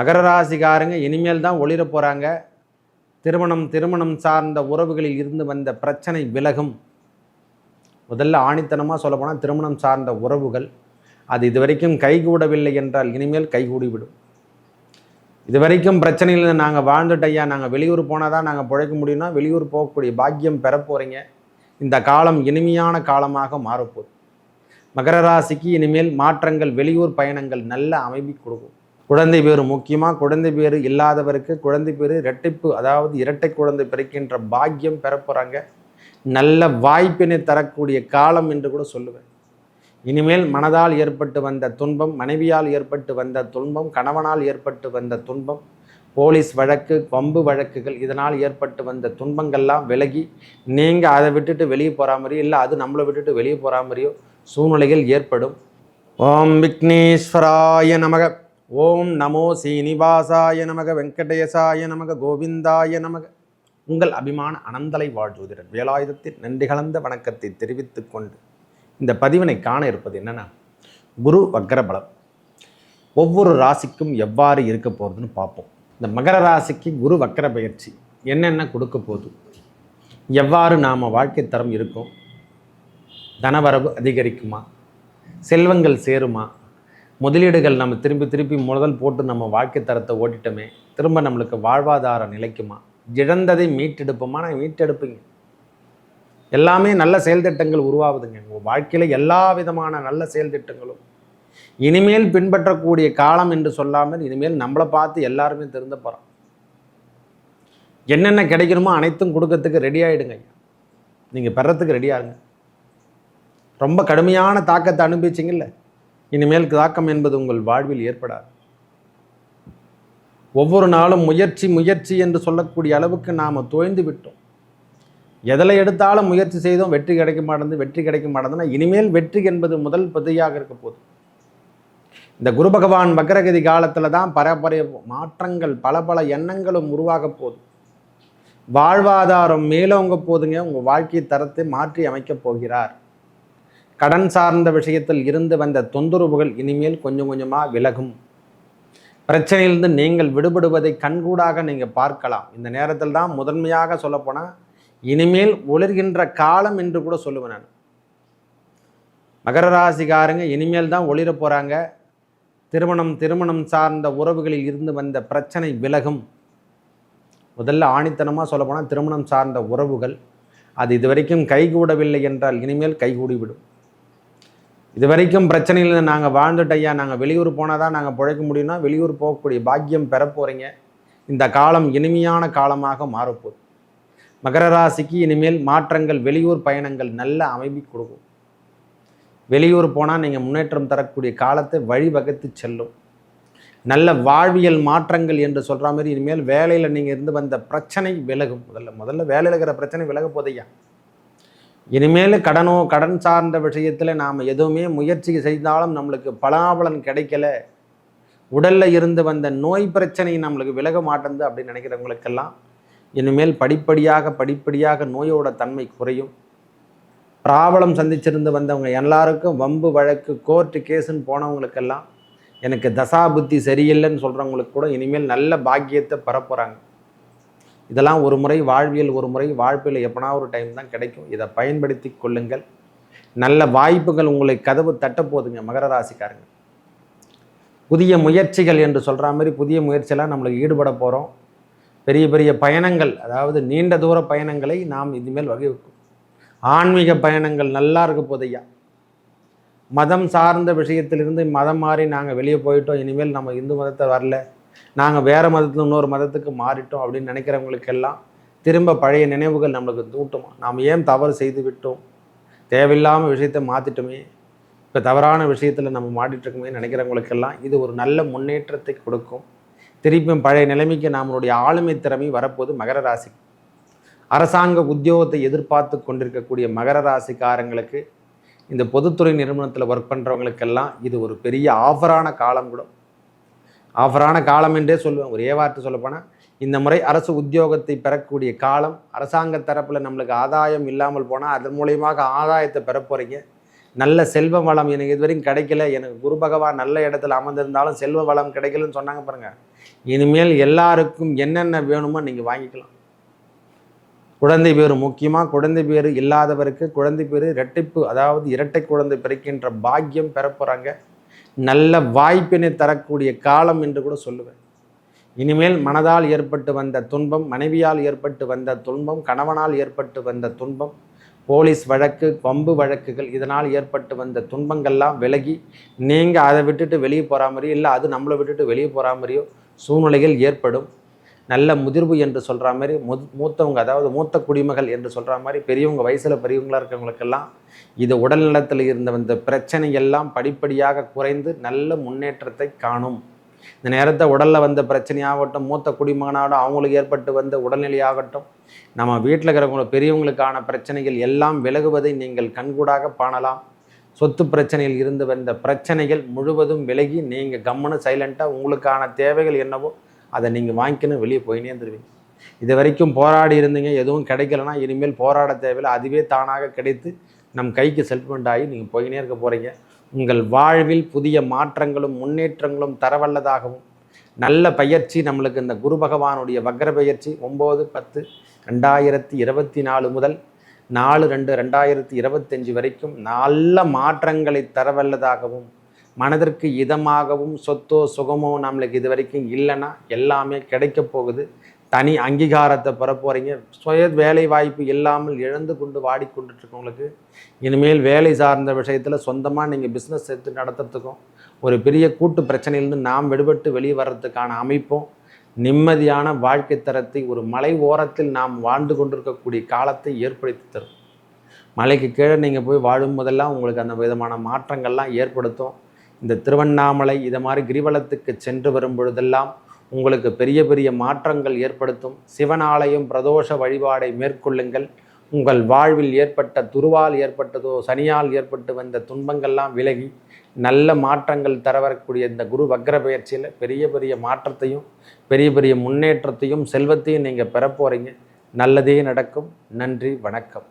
மகர ராசிக்காரங்க இனிமேல் தான் ஒளிர போகிறாங்க திருமணம் திருமணம் சார்ந்த உறவுகளில் இருந்து வந்த பிரச்சனை விலகும். முதல்ல ஆணித்தனமாக சொல்லப்போனால் திருமணம் சார்ந்த உறவுகள். அது இதுவரைக்கும் கைகூடவில்லை என்றால் இனிமேல் கைகூடிவிடும். இதுவரைக்கும் பிரச்சனையில் நாங்கள் வாழ்ந்துட்டு ஐயா நாங்கள் வெளியூர் போனால் தான் நாங்கள் பிழைக்க முடியும்னா வெளியூர் போகக்கூடிய பாக்கியம் பெற போகிறீங்க இந்த காலம் இனிமையான காலமாக மாறப்போகுது மகர ராசிக்கு இனிமேல் மாற்றங்கள் வெளியூர் பயணங்கள் நல்ல அமைப்பி கொடுக்கும். குழந்தை பேர் முக்கியமாக குழந்தை பேர் இல்லாதவருக்கு குழந்தை பேர் இரட்டிப்பு அதாவது இரட்டை குழந்தை பிறக்கின்ற பாக்கியம் பெற போகிறாங்க நல்ல வாய்ப்பினை தரக்கூடிய காலம் என்று கூட சொல்லுவேன். இனிமேல் மனதால் ஏற்பட்டு வந்த துன்பம் மனைவியால் ஏற்பட்டு வந்த துன்பம் கணவனால் ஏற்பட்டு வந்த துன்பம் போலீஸ் வழக்கு வம்பு வழக்குகள் இதனால் ஏற்பட்டு வந்த துன்பங்கள்லாம் விலகி நீங்கள் அதை விட்டுட்டு வெளியே போகிற மாதிரியோ இல்லை அது நம்மளை விட்டுட்டு வெளியே போகிற மாதிரியோ சூழ்நிலைகள் ஏற்படும். ஓம் விக்னேஸ்வராய நமக. ஓம் நமோ சீனிவாசாய நமக வெங்கடேசாய நமக கோவிந்தாய நமக. உங்கள் அபிமான அனந்தலை வாழ்ஜோதிடர் வேலாயுதத்தில் நன்றி கலந்த வணக்கத்தை தெரிவித்து கொண்டு இந்த பதிவினை காண இருப்பது என்னன்னா குரு வக்ரபலம். ஒவ்வொரு ராசிக்கும் எவ்வாறு இருக்க போகிறதுன்னு பார்ப்போம். இந்த மகர ராசிக்கு குரு வக்கர பயிற்சி என்னென்ன கொடுக்க போகுது? எவ்வாறு நாம் வாழ்க்கை தரம் இருக்கும்? தனவரவு அதிகரிக்குமா? செல்வங்கள் சேருமா? முதலீடுகள் நம்ம திரும்பி திருப்பி முதல் போட்டு நம்ம வாழ்க்கை தரத்தை ஓட்டிட்டோமே திரும்ப நம்மளுக்கு வாழ்வாதாரம் நிலைக்குமா? இழந்ததை மீட்டெடுப்போமா? நான் மீட்டெடுப்பீங்க. எல்லாமே நல்ல செயல் திட்டங்கள் உருவாகுதுங்க. உங்கள் வாழ்க்கையில் எல்லா விதமான நல்ல செயல் திட்டங்களும் இனிமேல் பின்பற்றக்கூடிய காலம் என்று சொல்லாமல் இனிமேல் நம்மளை பார்த்து எல்லாருமே திருந்த போகிறோம் என்னென்ன கிடைக்கணுமோ அனைத்தும் கொடுக்கறதுக்கு ரெடி ஆகிடுங்க ஐயா. நீங்கள் பெறத்துக்கு ரெடியாகுங்க ரொம்ப கடுமையான தாக்கத்தை அனுபவிச்சிங்கல்ல? இனிமேல் தாக்கம் என்பது உங்கள் வாழ்வில் ஏற்படாது. ஒவ்வொரு நாளும் முயற்சி முயற்சி என்று சொல்லக்கூடிய அளவுக்கு நாம் தோய்ந்து விட்டோம். எதில் எடுத்தாலும் முயற்சி செய்தோம் வெற்றி கிடைக்க மாட்டேங்குது வெற்றி கிடைக்க மாட்டேங்குதுன்னா இனிமேல் வெற்றி என்பது முதல் பதியாக இருக்க போகுது. இந்த குரு பகவான் வக்ரகதி காலத்தில் தான் பரபர மாற்றங்கள் பல பல எண்ணங்களும் உருவாக போகுது. வாழ்வாதாரம் மேலோங்க போதுங்க உங்கள் வாழ்க்கை தரத்தை மாற்றி அமைக்கப் போகிறார். கடன் சார்ந்த விஷயத்தில் இருந்து வந்த தொந்தரவுகள் இனிமேல் கொஞ்சம் கொஞ்சமாக விலகும். பிரச்சனையிலிருந்து நீங்கள் விடுபடுவதை கண்கூடாக நீங்கள் பார்க்கலாம். இந்த நேரத்தில் தான் முதன்மையாக சொல்லப்போனால் இனிமேல் ஒளிர்கின்ற காலம் என்று கூட சொல்லுவேன் நான். மகர ராசிக்காரங்க இனிமேல் தான் ஒளிர போகிறாங்க திருமணம் திருமணம் சார்ந்த உறவுகளில் இருந்து வந்த பிரச்சனை விலகும். முதல்ல ஆணித்தனமாக சொல்லப்போனால் திருமணம் சார்ந்த உறவுகள் அது இதுவரைக்கும் கைகூடவில்லை என்றால் இனிமேல் கைகூடிவிடும். இதுவரைக்கும் பிரச்சனையில் நாங்கள் வாழ்ந்துட்டு ஐயா நாங்கள் வெளியூர் போனால் தான் நாங்கள் பிழைக்க முடியும்னா வெளியூர் போகக்கூடிய பாக்கியம் பெற போகிறீங்க இந்த காலம் இனிமையான காலமாக மாறப்போகுது. மகர ராசிக்கு இனிமேல் மாற்றங்கள் வெளியூர் பயணங்கள் நல்ல அமைதி கொடுக்கும். வெளியூர் போனால் நீங்கள் முன்னேற்றம் தரக்கூடிய காலத்தை வழிவகுத்து செல்லும். நல்ல வாழ்வியல் மாற்றங்கள் என்று சொல்கிற மாதிரி இனிமேல் வேலையில் நீங்கள் இருந்து வந்த பிரச்சனை விலகும். முதல்ல முதல்ல வேலையில் இருக்கிற பிரச்சனை விலக போதையா இனிமேல் கடனோ கடன் சார்ந்த விஷயத்தில் நாம் எதுவுமே முயற்சி செய்தாலும் நம்மளுக்கு பலாபலன் கிடைக்கல. உடலில் இருந்து வந்த நோய் பிரச்சனை நம்மளுக்கு விலக மாட்டேங்குது அப்படின்னு நினைக்கிறவங்களுக்கெல்லாம் இனிமேல் படிப்படியாக படிப்படியாக நோயோட தன்மை குறையும். பிராபலம் சந்திச்சிருந்து வந்தவங்க எல்லாருக்கும் வம்பு வழக்கு கோர்ட்டு கேஸுன்னு போனவங்களுக்கெல்லாம் எனக்கு தசா புத்தி சரியில்லைன்னு சொல்கிறவங்களுக்கு கூட இனிமேல் நல்ல பாக்கியத்தை பெறப்போகிறாங்க இதெல்லாம் ஒரு முறை வாழ்வியல் ஒரு முறை வாழ்வில் எப்பனா ஒரு டைம் தான் கிடைக்கும். இதை பயன்படுத்தி கொள்ளுங்கள். நல்ல வாய்ப்புகள் உங்களை கதவு தட்ட போதுங்க மகர ராசிக்காரங்க. புதிய முயற்சிகள் என்று சொல்கிற மாதிரி புதிய முயற்சியெல்லாம் நம்மளுக்கு ஈடுபட போகிறோம் பெரிய பெரிய பயணங்கள் அதாவது நீண்ட தூர பயணங்களை நாம் இனிமேல் வகிக்கும். ஆன்மீக பயணங்கள் நல்லா இருக்க போதையா மதம் சார்ந்த விஷயத்திலிருந்து மதம் மாறி நாங்கள் வெளியே போயிட்டோம் இனிமேல் நம்ம இந்து மதத்தை வரல. நாங்கள் வேறு மதத்தில் இன்னொரு மதத்துக்கு மாறிட்டோம் அப்படின்னு நினைக்கிறவங்களுக்கெல்லாம் திரும்ப பழைய நினைவுகள் நம்மளுக்கு தூட்டுமா? நாம் ஏன் தவறு செய்து விட்டோம்? தேவையில்லாமல் விஷயத்தை மாற்றிட்டோமே இப்போ தவறான விஷயத்தில் நம்ம மாட்டிகிட்ருக்கோமே நினைக்கிறவங்களுக்கெல்லாம் இது ஒரு நல்ல முன்னேற்றத்தை கொடுக்கும். திருப்பியும் பழைய நிலைமைக்கு நம்மளுடைய ஆளுமை திறமை வரப்போது மகர ராசி. அரசாங்க உத்தியோகத்தை எதிர்பார்த்து கொண்டிருக்கக்கூடிய மகர ராசிக்காரங்களுக்கு இந்த பொதுத்துறை நிறுவனத்தில் ஒர்க் பண்ணுறவங்களுக்கெல்லாம் இது ஒரு பெரிய ஆஃபரான காலம் கூட. ஆஃபரான காலம் என்றே சொல்லுவேன். ஒரே வார்த்தை சொல்லப்போனால் இந்த முறை அரசு உத்தியோகத்தை பெறக்கூடிய காலம் அரசாங்க தரப்பில் நம்மளுக்கு ஆதாயம் இல்லாமல் போனால் அதன் மூலியமாக ஆதாயத்தை பெற போகிறீங்க நல்ல செல்வ வளம் எனக்கு இதுவரைக்கும் கிடைக்கல. எனக்கு குரு பகவான் நல்ல இடத்துல அமர்ந்திருந்தாலும் செல்வ வளம் கிடைக்கலன்னு சொன்னாங்க பாருங்கள் இனிமேல் எல்லாருக்கும் என்னென்ன வேணுமோ நீங்கள் வாங்கிக்கலாம். குழந்தை பேர் முக்கியமாக குழந்தை பேர் இல்லாதவருக்கு குழந்தை பேர் இரட்டிப்பு அதாவது இரட்டை குழந்தை பிறக்கின்ற பாக்கியம் பெறப்போகிறாங்க நல்ல வாய்ப்பினை தரக்கூடிய காலம் என்று கூட சொல்லுவேன். இனிமேல் மனதால் ஏற்பட்டு வந்த துன்பம் மனைவியால் ஏற்பட்டு வந்த துன்பம் கணவனால் ஏற்பட்டு வந்த துன்பம் போலீஸ் வழக்கு பம்பு வழக்குகள் இதனால் ஏற்பட்டு வந்த துன்பங்கள்லாம் விலகி நீங்கள் அதை விட்டுட்டு வெளியே போகிற மாதிரியோ இல்லை அது நம்மளை விட்டுட்டு வெளியே போகிற மாதிரியோ சூழ்நிலைகள் ஏற்படும். நல்ல முதிர்வு என்று சொல்கிற மாதிரி மு மூத்தவங்க அதாவது மூத்த குடிமகள் என்று சொல்கிற மாதிரி பெரியவங்க வயசில் பெரியவங்களாக இருக்கிறவங்களுக்கெல்லாம் இது உடல்நலத்தில் இருந்த வந்த பிரச்சனை எல்லாம் படிப்படியாக குறைந்து நல்ல முன்னேற்றத்தை காணும். இந்த நேரத்தை உடலில் வந்த பிரச்சனையாகட்டும் மூத்த குடிமகனாகட்டும் அவங்களுக்கு ஏற்பட்டு வந்த உடல்நிலையாகட்டும் நம்ம வீட்டில் இருக்கிறவங்க பெரியவங்களுக்கான பிரச்சனைகள் எல்லாம் விலகுவதை நீங்கள் கண்கூடாக காணலாம். சொத்து பிரச்சனையில் இருந்து வந்த பிரச்சனைகள் முழுவதும் விலகி நீங்கள் கம்முன்னு சைலண்ட்டாக உங்களுக்கான தேவைகள் என்னவோ அதை நீங்கள் வாங்கிக்கணும் வெளியே போயினே இருந்துருவீங்க. இது வரைக்கும் போராடி இருந்தீங்க எதுவும் கிடைக்கலன்னா இனிமேல் போராட தேவையில்லை. அதுவே தானாக கிடைத்து நம் கைக்கு செல்மெண்ட் ஆகி நீங்கள் போயினே இருக்க போகிறீங்க உங்கள் வாழ்வில் புதிய மாற்றங்களும் முன்னேற்றங்களும் தரவல்லதாகவும் நல்ல பயிற்சி நம்மளுக்கு இந்த குரு பகவானுடைய வக்ர பயிற்சி ஒம்பது பத்து ரெண்டாயிரத்தி இருபத்தி நாலு முதல் நாலு ரெண்டு ரெண்டாயிரத்தி இருபத்தஞ்சி வரைக்கும் நல்ல மாற்றங்களை தரவல்லதாகவும் மனதிற்கு இதமாகவும் சொத்தோ சுகமோ நம்மளுக்கு இது வரைக்கும் இல்லைன்னா எல்லாமே கிடைக்க போகுது. தனி அங்கீகாரத்தை பெற போகிறீங்க சுய வேலை வாய்ப்பு இல்லாமல் இழந்து கொண்டு வாடிக்கொண்டுருக்கவங்களுக்கு இனிமேல் வேலை சார்ந்த விஷயத்தில் சொந்தமாக நீங்கள் பிஸ்னஸ் எடுத்து நடத்துறதுக்கும் ஒரு பெரிய கூட்டு பிரச்சனையிலிருந்து நாம் விடுபட்டு வெளியே வர்றதுக்கான அமைப்பும் நிம்மதியான வாழ்க்கை தரத்தை ஒரு மலை ஓரத்தில் நாம் வாழ்ந்து கொண்டிருக்கக்கூடிய காலத்தை ஏற்படுத்தி தரும். மலைக்கு கீழே நீங்கள் போய் வாழும் போதெல்லாம் உங்களுக்கு அந்த விதமான மாற்றங்கள்லாம் ஏற்படுத்தும். இந்த திருவண்ணாமலை இதை மாதிரி கிரிவலத்துக்கு சென்று வரும் பொழுதெல்லாம் உங்களுக்கு பெரிய பெரிய மாற்றங்கள் ஏற்படுத்தும். சிவனாலயம் பிரதோஷ வழிபாடை மேற்கொள்ளுங்கள். உங்கள் வாழ்வில் ஏற்பட்ட துருவால் ஏற்பட்டதோ சனியால் ஏற்பட்டு வந்த துன்பங்கள்லாம் விலகி நல்ல மாற்றங்கள் தர வரக்கூடிய இந்த குரு வக்ர பயிற்சியில் பெரிய பெரிய மாற்றத்தையும் பெரிய பெரிய முன்னேற்றத்தையும் செல்வத்தையும் நீங்கள் பெற போகிறீங்க நல்லதே நடக்கும். நன்றி வணக்கம்.